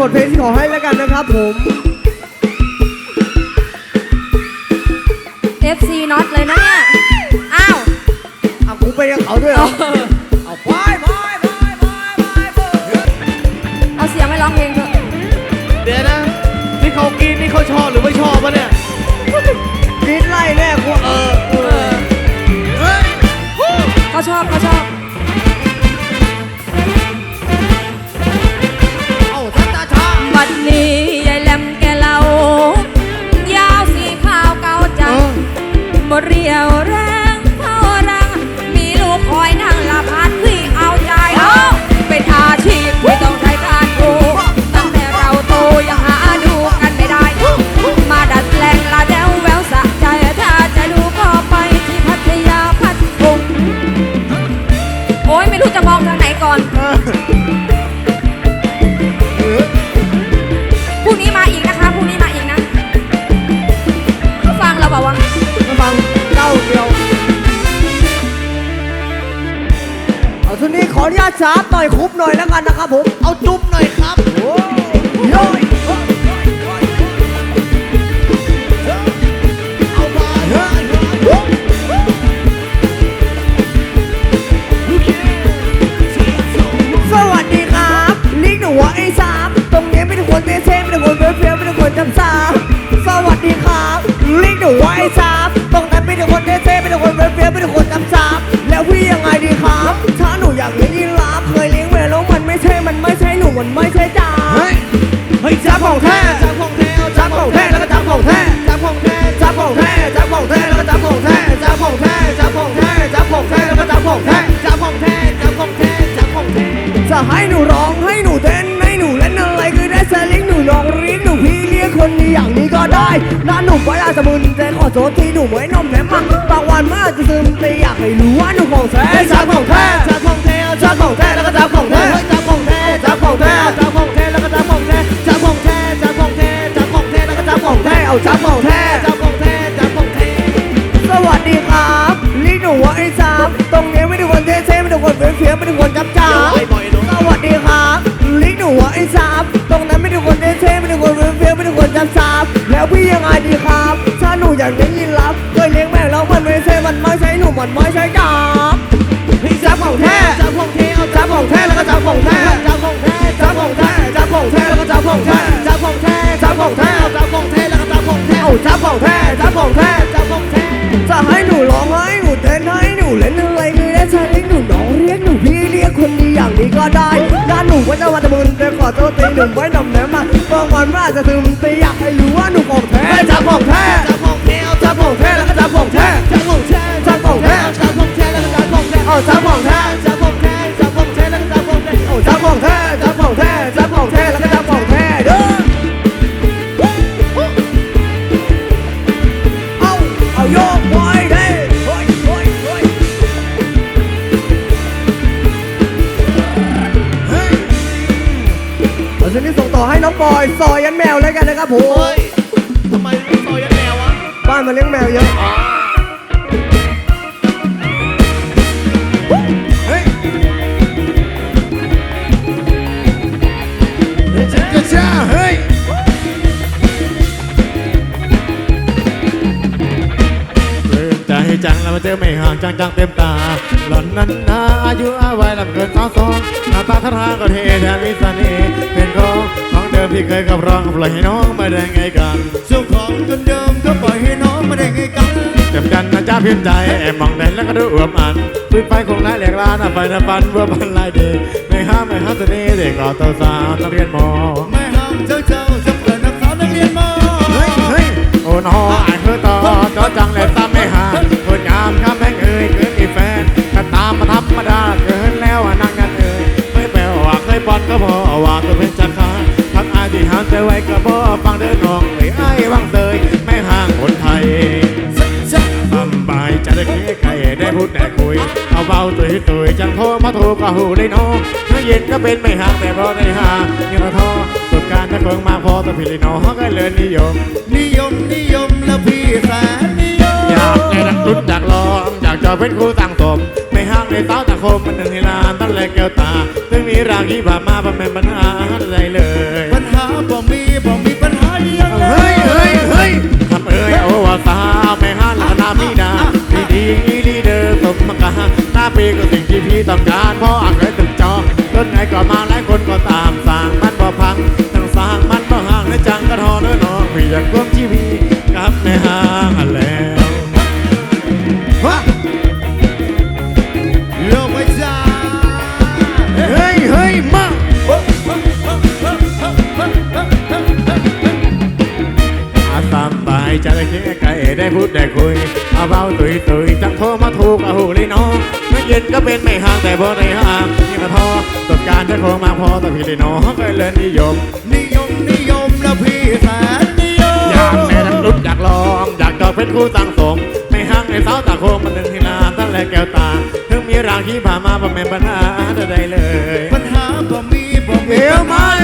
บทเพลงที่ขอให้แล้วกันนะครับผม FC น็อตเลยนะเนี่ย อ้าว เอากูไปกับเขาด้วยเหรอ เอาไปไปไปไปไปไปเอาเสียงไปร้องเพลงเถอะ เดี๋ยวนะที่เขากินนี่เขาชอบหรือไม่ชอบวะเนี่ยกรีดไล่แน่กูเออ เออเฮ้ยเขาชอบ นี้ยายแหลมแกเหลายาวสีขาวเกาจังบเรียวแรงเท่ารัง มีลูกคอยนั่งละพัดที่เอาใจเอาเป็นอาชีพที่ต้องใช้การโกตั้งแต่เราโตยังหาดูกันไม่ได้ มาดัดแปลงละแดวแววสะใจถ้าจะดูก็ไปที่พัทยาพัทลุงโอ้ยไม่รู้จะมองทางไหนก่อน กันนะครับผม เอาจุ๊บหน่อยครับโอ้ยเอามาสวัสดีครับลิงหนูหัวไอ้สามตรงนี้ไม่ได้คนเท่ๆไม่ได้คนเฟี้ยวๆไม่ได้คนจำสาสวัสดีครับลิงหนูหัวไอ้สาม จะให้หนูร้องให้หนูเต้นให้หนูเล่นอะไรก็ได้จะเลี้ยงหนูน้องเลี้ยงหนูพี่เลี้ยงคนดีอย่างนี้ก็ได้น้าหนูไปอาจจะมึนแต่ขอโทษที่หนูไม่นมแม่มังบางวันมันอาจจะซึมแต่อยากให้รู้ว่าหนูของแท้จับของแท้จับของแท้จับของแท้แล้วก็จับของแท้จับของแท้จับของแท้จับของแท้แล้วก็จับของแท้จับของแท้จับของแท้จับของแท้แล้วก็จับของแท้เอาจับของแท้จับของแท้จับของแท้สวัสดีครับลี้หนูว่าไอ้สามตรงนี้ไม่ได้คนเท่ๆไม่ได้คนเฟี้ยวๆไม่ได้คนจับจ้า จะทราบแล้วพี่ยังไงดีครับ ถ้าหนูอยากเลี้ยงยีราฟเคยเลี้ยงแมวแล้วมันไม่ใช่มันไม่ใช่หนูมันมันไม่ใช่กา อย่างนี้ก็ได้ด้านหนุ่มก็จะมาตะมึนแต่ขอโทษตีหนุ่มไว้หน่อมแนมมาบางวันว่าจะซึมตีอยากให้รู้ว่าหนุ่มของแท้จับของแท้ มวแล้วกันนะครับผม เฮ้ยทำไมไม่ซอยยันแมววะบ้านมันเลี้ยงแมวเยอะเฮ้ยเฮ้ยจ้าจ้าเฮ้ยปลื้มใจจังแล้วมาเจอไม่ห่างจังจังเต็มตา หล่อนนั้นนาอายุอาวัยลำเกินสาวสองหน้าตาท่าทางก็เท่แถมมีเสน่ห์เป็นของ ของเดิมที่เคยกับรองปล่อยให้น้องไม่ได้ไงกันเจ้าของคนเดิมก็ปล่อยให้น้องมาได้ไงกันเต็มกันนะจ้าพิมพ์ใจแอบมองแดนแล้วก็ดูอวบอันฟื้นไฟคงน่าเรียกล้านอะไฟน้ำฟันเบื่อพันลายเด็กไม่ห้ามไม่ห้ามเสน่ห์เด็กรอเต่าสาวนักเรียนมอไม่ห้ามเจ้าเจ้าจะเปิดนักสาวนักเรียนมอเฮ้ยเฮ้ยโอ้นออ่านคือต่อ ก็หูได้น้องเมื่อเย็นก็เป็นไม่ห่างแต่พราะได้หายังกระท้อสุดการจะเพิ่งมาพอตัวพี่เลยน้องก็เลยนิยม นิยมนิยมแล้วพี่แสนนิยม อยากได้นักรุ่นอยากลองอยากจะเป็นครูต่างสมไม่ห้างในเต้าตะคมมันหนึ่งในลานตั้งแลแก้วตาถึงมีรางที่ผ่านมาบ่แม่นปัญหาอะไรเลย ปัญหาบ่มีบ่มีปัญหา ต้องกเพราะอ่างเคยตึกจอต้นไหนก็มาหลายคนก็ตามสร้างมันบ่พังทั้งสร้างมันบ่ห่างในจังกระทอเนื้อน้องพี่อยากร่วมชีวิตกับในห้างแล้ววะโลกไม่จ้าเฮ้ยเฮ้ยมาอาสามบายจะได้คิดไกลได้พูดได้คุยเอาเบาตุยตุย องไม่เย็นก็เป็นไม่ห่างแต่บ่ได้ห่างนี่ก็ทอตบการจะโทรมาพอแต่พี่เลยน้องก็เลยนิยม นิยมนิยมแล้วพี่แสนนิยมอยากได้ทั้งรุ่นอยากลองอยากจะเป็นครูสังสมไม่ห่างในสาวตาโคมมันหนึ่งทีลาตั้งแต่แก้วตาถึงมีรางที่ผ่านมาบ่แม่นปัญหาใดๆเลย ปัญหาบ่มีบ่มีเอวมาเอวม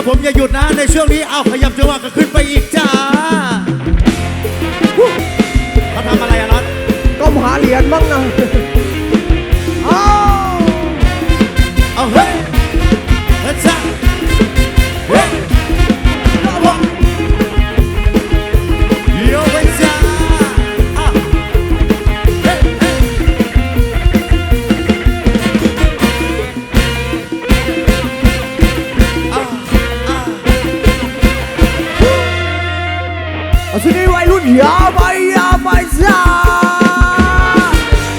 ับผมอย่าหยุดนะในช่วงนี้เอาขยับจังหวะกันขึ้นไปอีกจ้าเขาทำอะไรอะนัอตก้มหาเหรียญบ้างนะ